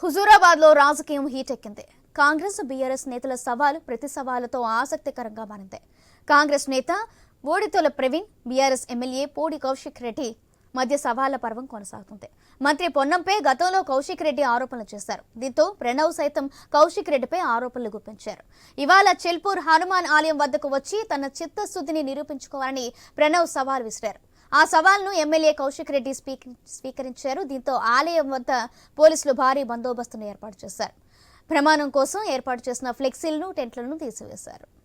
హుజూరాబాద్లో రాజకీయం హీటెక్కింది. కాంగ్రెస్ బీఆర్ఎస్ నేతల సవాలు ప్రతి సవాలుతో ఆసక్తికరంగా మారింది. కాంగ్రెస్ నేత బోడితోల ప్రవీణ్ బీఆర్ఎస్ ఎమ్మెల్యే పోడి కౌశిక్ రెడ్డి మధ్య సవాళ్ళ పర్వం కొనసాగుతుంది. మంత్రి పొన్నంపై గతంలో కౌశిక్ రెడ్డి ఆరోపణలు చేశారు. దీంతో ప్రణవ్ సైతం కౌశిక్ రెడ్డిపై ఆరోపణలు గుప్పించారు. ఇవాళ చెల్పూర్ హనుమాన్ ఆలయం వద్దకు వచ్చి తన చిత్తశుద్ధిని నిరూపించుకోవాలని ప్రణవ్ సవాల్ విసిరారు. ఆ సవాల్ను ఎమ్మెల్యే కౌశిక్ రెడ్డి స్పీక- స్వీకరించారు. దీంతో ఆలయం వద్ద పోలీసులు భారీ బందోబస్తును ఏర్పాటు చేశారు. ప్రమాణం కోసం ఏర్పాటు చేసిన ఫ్లెక్సీలను టెంట్లను తీసివేశారు.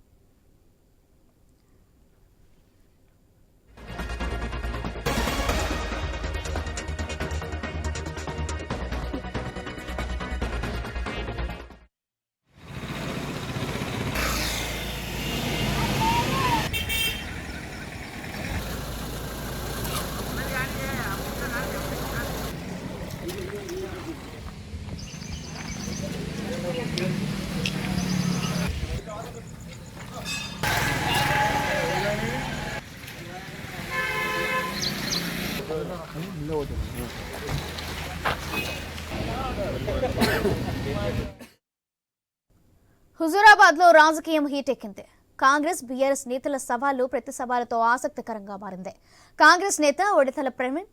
హుజూరాబాద్లో రాజకీయం హీటెక్కింది కాంగ్రెస్ బీఆర్ఎస్ నేతల సవాళ్ళు ప్రతి సవాళ్ళతో ఆసక్తికరంగా మారింది. కాంగ్రెస్ నేత ఒడితల ప్రవీణ్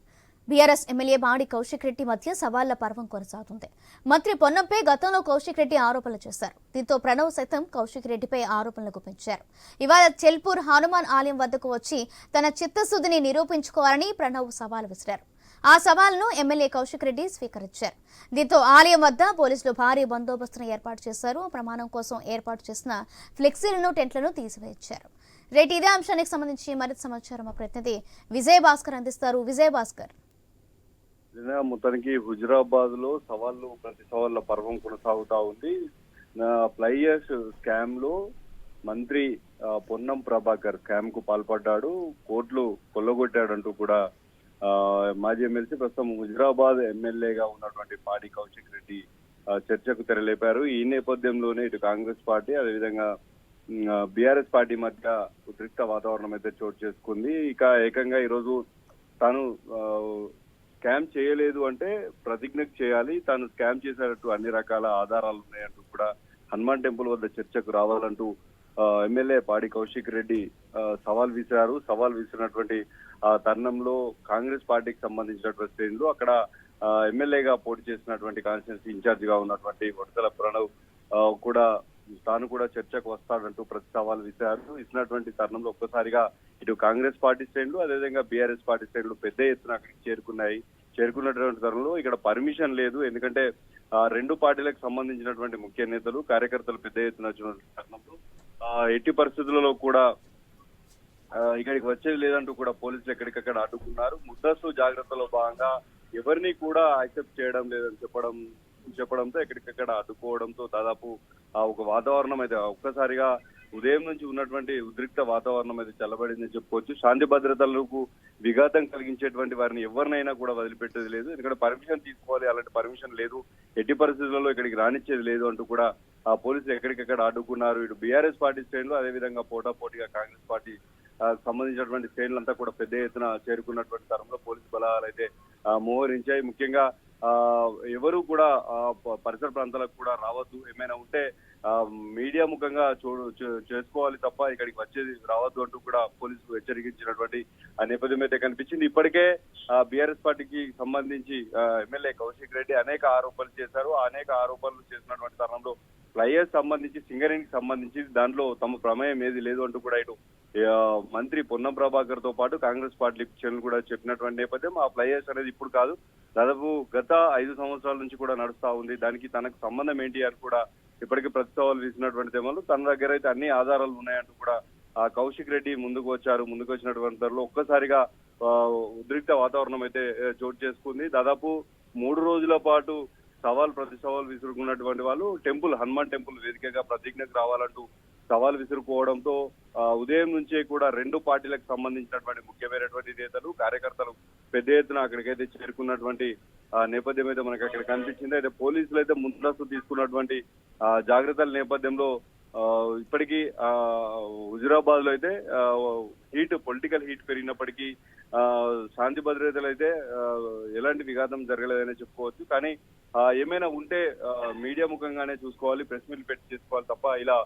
బీఆర్ఎస్ ఎమ్మెల్యే బాడి కౌశిక్ రెడ్డి మధ్య సవాళ్ళ పర్వం కొనసాగుతుంది. మంత్రి పొన్నంపై గతంలో కౌశిక్ రెడ్డి ఆరోపణలు చేశారు. దీంతో ప్రణవ్ సైతం కౌశిక్ రెడ్డిపై ఆరోపణలు గుప్పించారు ఇవాళ చెల్పూర్ హనుమాన్ ఆలయం వద్దకు వచ్చి తన చిత్తశుద్ధిని నిరూపించుకోవాలని ప్రణవ్ సవాల్ విసిరారు. ఆ సవాల్ను ఎమ్మెల్యే కౌశిక్ రెడ్డి స్వీకరించారు. దీంతో ఆలయం వద్ద పోలీసులు భారీ బందోబస్తును ఏర్పాటు చేశారు. ప్రమాణం కోసం ఏర్పాటు చేసిన ఫ్లెక్సీలను టెంట్లను తీసివేయించారు. రేటు ఇదే అంశానికి సంబంధించి మరింత సమాచారం మా ప్రతినిధి విజయ్ భాస్కర్ అందిస్తారు. విజయ్ భాస్కర్ మొత్తానికి హుజరాబాద్లో సవాళ్ళు ప్రతి సవాళ్ళ పర్వం కొనసాగుతా ఉంది. ఫ్లైయర్స్ స్కామ్లో మంత్రి పొన్నం ప్రభాకర్ స్కామ్కు పాల్పడ్డాడు. కోట్లు కొల్లగొట్టాడంటూ కూడా మాజీ ఎమ్మెల్సీ ప్రస్తుతం హుజరాబాద్ ఎమ్మెల్యేగా ఉన్నటువంటి పాడి కౌశిక్ రెడ్డి చర్చకు తెరలేపారు. ఈ నేపథ్యంలోనే ఇటు కాంగ్రెస్ పార్టీ అదేవిధంగా బీఆర్ఎస్ పార్టీ మధ్య ఉద్రిక్త వాతావరణం అయితే చోటు చేసుకుంది. ఇక ఏకంగా ఈరోజు తాను స్కామ్ చేయలేదు అంటే ప్రతిజ్ఞకు చేయాలి. తాను స్కామ్ చేసినట్టు అన్ని రకాల ఆధారాలు ఉన్నాయంటూ కూడా హనుమాన్ టెంపుల్ వద్ద చర్చకు రావాలంటూ ఎమ్మెల్యే పాడి కౌశిక్ రెడ్డి సవాల్ విసిరారు. సవాల్ విసిరినటువంటి తరుణంలో కాంగ్రెస్ పార్టీకి సంబంధించినటువంటి శ్రేణులు అక్కడ ఎమ్మెల్యేగా పోటీ చేసినటువంటి కాన్స్టిట్యూన్సీ ఇన్ఛార్జ్గా ఉన్నటువంటి వడతల ప్రణవ్ ఆ, కూడా తాను కూడా చర్చకు వస్తాడంటూ ప్రతి సవాల్ విసిరారు. ఇచ్చినటువంటి తరుణంలో ఒక్కసారిగా ఇటు కాంగ్రెస్ పార్టీ శ్రేణులు అదేవిధంగా బీఆర్ఎస్ పార్టీ శ్రేణులు పెద్ద ఎత్తున అక్కడికి చేరుకున్నాయి. చేరుకున్నటువంటి తరుణంలో ఇక్కడ పర్మిషన్ లేదు. ఎందుకంటే ఆ, రెండు పార్టీలకు సంబంధించినటువంటి ముఖ్య నేతలు కార్యకర్తలు పెద్ద ఎత్తున వచ్చినటువంటి తరుణంలో ఆ, ఎట్టి పరిస్థితులలో కూడా ఇక్కడికి వచ్చేది లేదంటూ కూడా పోలీసులు ఎక్కడికక్కడ అడ్డుకున్నారు. ముద్దస్తు జాగ్రత్తలో భాగంగా ఎవరిని కూడా యాక్సెప్ట్ చేయడం లేదని చెప్పడం చెప్పడంతో ఎక్కడికక్కడ అడ్డుకోవడంతో దాదాపు ఆ ఒక వాతావరణం అయితే ఒక్కసారిగా ఉదయం నుంచి ఉన్నటువంటి ఉద్రిక్త వాతావరణం అయితే చల్లబడిందని చెప్పుకోవచ్చు. శాంతి భద్రతలకు విఘాతం కలిగించేటువంటి వారిని ఎవరినైనా కూడా వదిలిపెట్టేది లేదు. ఎందుకంటే పర్మిషన్ తీసుకోవాలి అలాంటి పర్మిషన్ లేదు. ఎట్టి పరిస్థితులలో ఇక్కడికి రానిచ్చేది లేదు అంటూ కూడా ఆ పోలీసులు ఎక్కడికక్కడ అడ్డుకున్నారు. ఇటు బీఆర్ఎస్ పార్టీ శ్రేణులు అదేవిధంగా పోటాపోటీగా కాంగ్రెస్ పార్టీ సంబంధించినటువంటి శ్రేణులంతా కూడా పెద్ద ఎత్తున చేరుకున్నటువంటి తరంలో పోలీసు బలాలు అయితే మోహరించాయి. ముఖ్యంగా ఆ ఎవరు కూడా పరిసర ప్రాంతాలకు కూడా రావద్దు. ఏమైనా ఉంటే ఆ, మీడియా ముఖంగా చూడు చేసుకోవాలి తప్ప ఇక్కడికి వచ్చేది రావద్దు అంటూ కూడా పోలీసులు హెచ్చరించినటువంటి నేపథ్యం అయితే కనిపించింది. ఇప్పటికే బీఆర్ఎస్ పార్టీకి సంబంధించి ఎమ్మెల్యే కౌశిక్ రెడ్డి అనేక ఆరోపణలు చేశారు. ఆ అనేక ఆరోపణలు చేసినటువంటి తరుణంలో ఫ్లైయర్స్ సంబంధించి సింగరేణికి సంబంధించి దాంట్లో తమ ప్రమేయం ఏది లేదు అంటూ కూడా ఇటు మంత్రి పొన్నం ప్రభాకర్తో పాటు కాంగ్రెస్ పార్టీ శ్రేణులు కూడా చెప్పినటువంటి నేపథ్యం ఆ ఫ్లైఎస్ అనేది ఇప్పుడు కాదు. దాదాపు గత ఐదు సంవత్సరాల నుంచి కూడా నడుస్తా ఉంది. దానికి తనకు సంబంధం ఏంటి అని కూడా ఇప్పటికీ ప్రతిసవాలు వేసినటువంటి తేమలు. తన దగ్గర అయితే అన్ని ఆధారాలు ఉన్నాయంటూ కూడా ఆ కౌశిక్ రెడ్డి ముందుకు వచ్చారు. ముందుకు వచ్చినటువంటి ధరలో ఒక్కసారిగా ఉద్రిక్త వాతావరణం అయితే చోటు చేసుకుంది. దాదాపు మూడు రోజుల పాటు సవాల్ ప్రతి సవాల్ విసురుకున్నటువంటి వాళ్ళు టెంపుల్ హనుమాన్ టెంపుల్ వేదికగా ప్రతిజ్ఞకు రావాలంటూ సవాల్ విసురుకోవడంతో ఆ, ఉదయం నుంచే కూడా రెండు పార్టీలకు సంబంధించినటువంటి ముఖ్యమైనటువంటి నేతలు కార్యకర్తలు పెద్ద ఎత్తున అక్కడికైతే చేరుకున్నటువంటి నేపథ్యం అయితే మనకి అక్కడ కనిపించింది. అయితే పోలీసులు అయితే ముందస్తు తీసుకున్నటువంటి జాగ్రత్తల నేపథ్యంలో ఆ, ఇప్పటికీ హుజురాబాద్లో అయితే హీట్ పొలిటికల్ హీట్ పెరిగినప్పటికీ ఆ, శాంతి భద్రతలు అయితే ఎలాంటి విఘాతం జరగలేదనే చెప్పుకోవచ్చు. కానీ ఏమైనా ఉంటే మీడియా ముఖంగానే చూసుకోవాలి ప్రెస్ మీట్ పెట్టి చేసుకోవాలి తప్ప ఇలా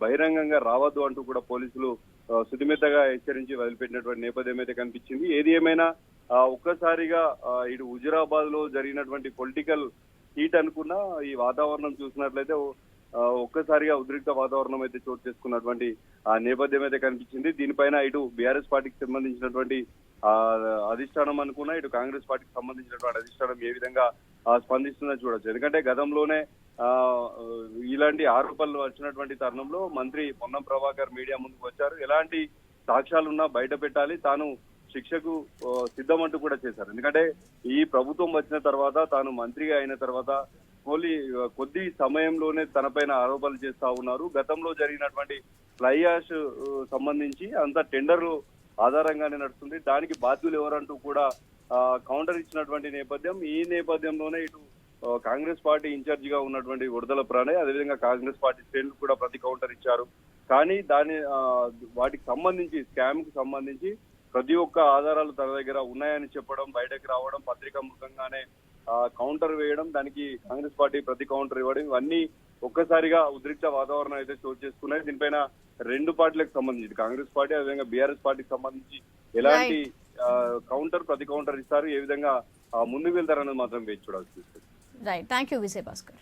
బహిరంగంగా రావద్దు అంటూ కూడా పోలీసులు సుతిమెత్తగా హెచ్చరించి వదిలిపెట్టినటువంటి నేపథ్యం అయితే కనిపించింది. ఏది ఏమైనా ఒక్కసారిగా ఇటు హుజురాబాద్లో జరిగినటువంటి పొలిటికల్ హీట్ అనుకున్న ఈ వాతావరణం చూసినట్లయితే ఒక్కసారిగా ఉద్రిక్త వాతావరణం అయితే చోటు చేసుకున్నటువంటి ఆ నేపథ్యం అయితే కనిపించింది. దీనిపైన ఇటు బీఆర్ఎస్ పార్టీకి సంబంధించినటువంటి ఆ అధిష్టానం అనుకున్నా ఇటు కాంగ్రెస్ పార్టీకి సంబంధించినటువంటి అధిష్టానం ఏ విధంగా స్పందిస్తుందని స్పందిస్తుందో చూడొచ్చు. ఎందుకంటే గతంలోనే ఆ ఇలాంటి ఆరోపణలు వచ్చినటువంటి తరుణంలో మంత్రి పొన్నం ప్రభాకర్ మీడియా ముందుకు వచ్చారు. ఎలాంటి సాక్ష్యాలున్నా బయట పెట్టాలి. తాను శిక్షకు సిద్ధమంటూ కూడా చేశారు. ఎందుకంటే ఈ ప్రభుత్వం వచ్చిన తర్వాత తాను మంత్రిగా అయిన తర్వాత కోలి కొద్ది సమయంలోనే తనపైన ఆరోపణలు చేస్తా ఉన్నారు. గతంలో జరిగినటువంటి ఫ్లై యాష్ సంబంధించి అంత టెండర్లు ఆధారంగానే నడుస్తుంది. దానికి బాధ్యులు ఎవరంటూ కూడా కౌంటర్ ఇచ్చినటువంటి నేపథ్యం ఈ నేపథ్యంలోనే ఇటు కాంగ్రెస్ పార్టీ ఇన్ఛార్జ్గా ఉన్నటువంటి విడుదల ప్రాణయ్ అదేవిధంగా కాంగ్రెస్ పార్టీ శ్రేణులు కూడా ప్రతి కౌంటర్ ఇచ్చారు. కానీ దాని వాటికి సంబంధించి స్కామ్కు సంబంధించి ప్రతి ఒక్క ఆధారాలు తన దగ్గర ఉన్నాయని చెప్పడం బయటకు రావడం పత్రికా ముఖంగానే కౌంటర్ వేయడం దానికి కాంగ్రెస్ పార్టీ ప్రతి కౌంటర్ ఇవ్వడం ఇవన్నీ ఒక్కసారిగా ఉద్రిక్త వాతావరణం అయితే చోటు చేసుకున్నాయి. దీనిపైన రెండు పార్టీలకు సంబంధించి కాంగ్రెస్ పార్టీ అదేవిధంగా బీఆర్ఎస్ పార్టీకి సంబంధించి ఎలాంటి కౌంటర్ ప్రతి కౌంటర్ ఇస్తారు ఏ విధంగా ముందుకు వెళ్తారన్నది మాత్రం వేచి చూడాల్సి ఉంటుంది right thank you Vijay Bhaskar